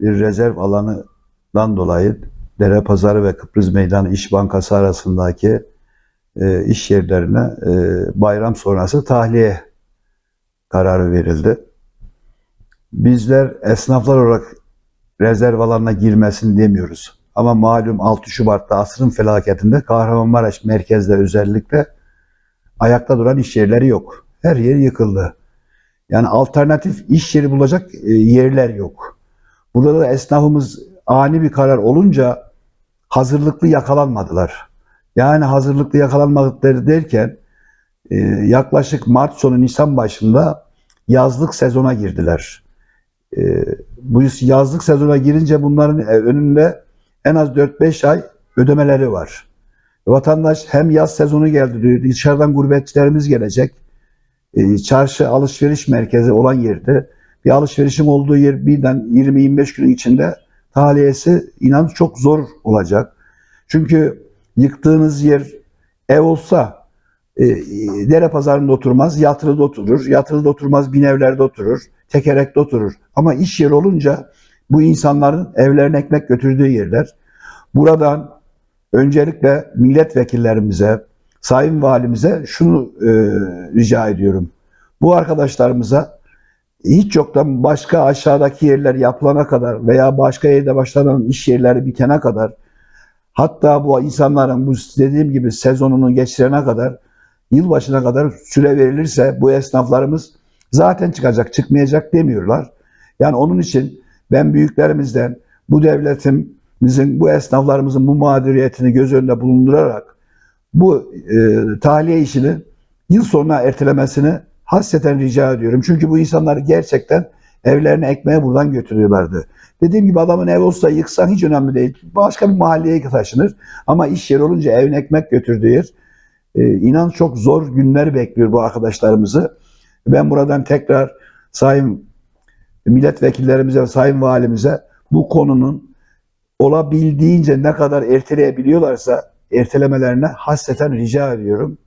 bir rezerv alanından dolayı Dere Pazarı ve Kıbrıs Meydanı İş Bankası arasındaki e, iş yerlerine e, bayram sonrası tahliye kararı verildi. Bizler esnaflar olarak rezerv alanına girmesini demiyoruz. Ama malum 6 Şubat'ta asrın felaketinde Kahramanmaraş merkezde özellikle ayakta duran iş yerleri yok. Her yer yıkıldı. Yani alternatif iş yeri bulacak e, yerler yok. Burada da esnafımız ani bir karar olunca hazırlıklı yakalanmadılar. Yani hazırlıklı yakalanmadıkları derken e, yaklaşık Mart sonu Nisan başında yazlık sezona girdiler. E, bu yazlık sezona girince bunların e, önünde en az 4-5 ay ödemeleri var. Vatandaş hem yaz sezonu geldi dışarıdan gurbetçilerimiz gelecek. Çarşı alışveriş merkezi olan yerde bir alışverişin olduğu yer birden 20-25 günün içinde tahliyesi inan çok zor olacak. Çünkü yıktığınız yer ev olsa e, dere pazarında oturmaz, yatırıda oturur. Yatırıda oturmaz, bin evlerde oturur. Tekerekte oturur. Ama iş yeri olunca bu insanların evlerine ekmek götürdüğü yerler. Buradan öncelikle milletvekillerimize, sayın valimize şunu e, rica ediyorum. Bu arkadaşlarımıza hiç yoktan başka aşağıdaki yerler yapılana kadar veya başka yerde başlanan iş yerleri bitene kadar hatta bu insanların bu dediğim gibi sezonunu geçirene kadar yılbaşına kadar süre verilirse bu esnaflarımız zaten çıkacak çıkmayacak demiyorlar. Yani onun için ben büyüklerimizden bu devletimizin bu esnaflarımızın bu mağduriyetini göz önünde bulundurarak bu e, tahliye işini yıl sonuna ertelemesini hasreten rica ediyorum. Çünkü bu insanlar gerçekten evlerine ekmeği buradan götürüyorlardı. Dediğim gibi adamın ev olsa yıksan hiç önemli değil. Başka bir mahalleye taşınır. Ama iş yeri olunca evine ekmek götürdüğü yer. E, inan çok zor günler bekliyor bu arkadaşlarımızı. Ben buradan tekrar sayın milletvekillerimize ve sayın valimize bu konunun olabildiğince ne kadar erteleyebiliyorlarsa ertelemelerine hasreten rica ediyorum.